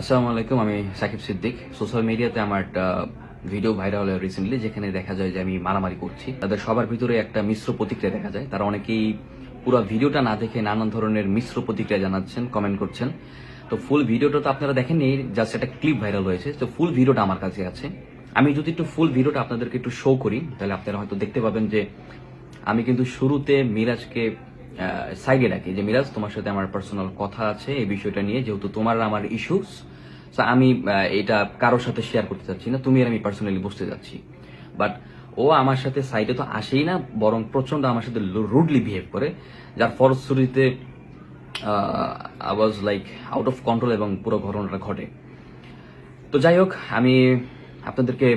আসসালামু আলাইকুম আমি সাকিব সিদ্দিক। সোশ্যাল মিডিয়াতে আমার একটা ভিডিও ভাইরাল হলো রিসেন্টলি যেখানে দেখা যায় যে আমি মারামারি করছি। তাদের সবার ভিতরে একটা মিশ্র প্রতিক্রিয়া দেখা যায়। তারা অনেকেই পুরো ভিডিওটা না দেখে নানান ধরনের মিশ্র প্রতিক্রিয়া জানাচ্ছেন কমেন্ট করছেন। তো ফুল ভিডিওটা তো আপনারা দেখেননি জাস্ট একটা ক্লিপ ভাইরাল হয়েছে। তো ফুল ভিডিওটা আমার কাছে আছে। আমি যদি একটু ফুল ভিডিওটা আপনাদেরকে একটু শো করি, তাহলে আপনারা হয়তো দেখতে পাবেন যে আমি কিন্তু শুরুতে মিরাজকে সাইডে রাখি। যে মিরাজ, তোমার সাথে আমার পার্সোনাল কথা আছে এই বিষয়টা নিয়ে, যেহেতু তোমার আমার ইস্যুস আমি এটা কারোর সাথে শেয়ার করতে চাচ্ছি না, তুমি আর আমি পার্সোনালি বুঝতে যাচ্ছি বাট ও আমার সাথে সাইডে তো আসেই না, বরং প্রচণ্ড আমার সাথে রুডলি বিহেভ করে, যার ফলশ্রুতিতে I was like out of control এবং পুরো ঘটনাটা ঘটে। তো যাই হোক, আমি আপনাদেরকে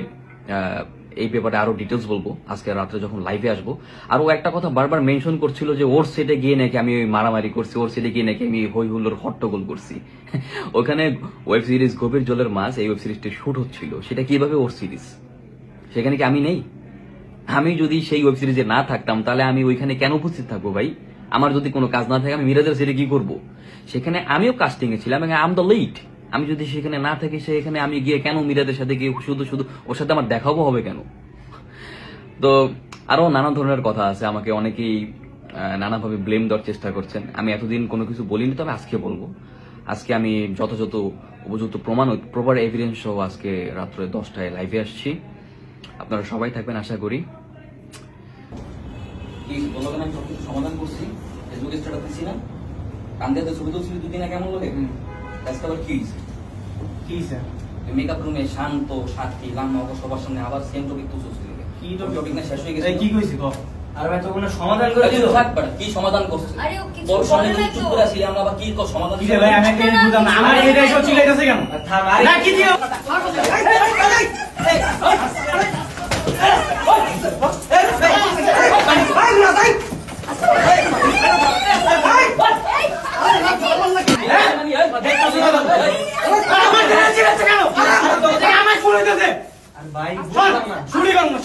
এই ব্যাপারে আরও ডিটেলস বলব। আজকে রাত্রে যখন লাইভে আসব। আর ও একটা কথা বারবার মেনশন করছিল যে, ওর সেটে গিয়ে নাকি আমি ওই মারামারি করছি, ওর সেটে গিয়ে নাকি আমি হই হুল্লোর হট্টগোল করছি। ওখানে ওয়েব সিরিজ গভীর জলের মাছ, এই ওয়েব সিরিজটি শুট হচ্ছিল। সেটা কীভাবে ওর সিরিজ সেখানে কি আমি নেই? আমি যদি সেই ওয়েব সিরিজে না থাকতাম, তাহলে আমি ওইখানে কেন উপস্থিত থাকব ভাই? আমার যদি কোনো কাজ না থাকে, আমি মিরাজের সেটে কি করব? সেখানে আমিও কাস্টিং এ ছিলাম, এবং আম দ্য লেট আমি যদি সেখানে না থাকি সেখানে আমি গিয়ে কেন মিরাজের সাথে গিয়ে শুধু শুধু ওর সাথে আমার দেখাবো হবে কেন? তো আরও নানা ধরনের কথা আছে আমাকে অনেকেই নানাভাবে ব্লেম দেওয়ার চেষ্টা করছেন। আমি এতদিন কোনো কিছু বলিনি তবে আজকে বলব। আজকে আমি যথাযথ উপযুক্ত প্রমাণ প্রপার এভিডেন্স সহ আজকে রাত্রে দশটায় লাইভে আসছি। আপনারা সবাই থাকবেন আশা করি। সমাধান করছি। ফেসবুকে স্ট্যাটাস দিছি না। কান্দিয়াতে ছবি তুলছিলি দুদিন আগে এমন লাগে আজকে আবার কি হয়েছে কি স্যার মেকআপ রুমে শান্ত সাথী লাম্মা সবার সামনে আবার সেম টপিক তুলছিস কি টপিক না শেষ হয়ে গেছে কি কইছি ক আর ভাই সমাধান করে দিল কি সমাধান করছিস আরে ও কিছু তোর সামনে চুপ করে আসলি আমরা আবার কি কর সমাধান কি ভাই আমি একটা বুঝলাম না আমার এটা এসব চিল্লাইতেছে কেন থাম, আরে- না কি দিও আমার ভাই শুনি বাংলা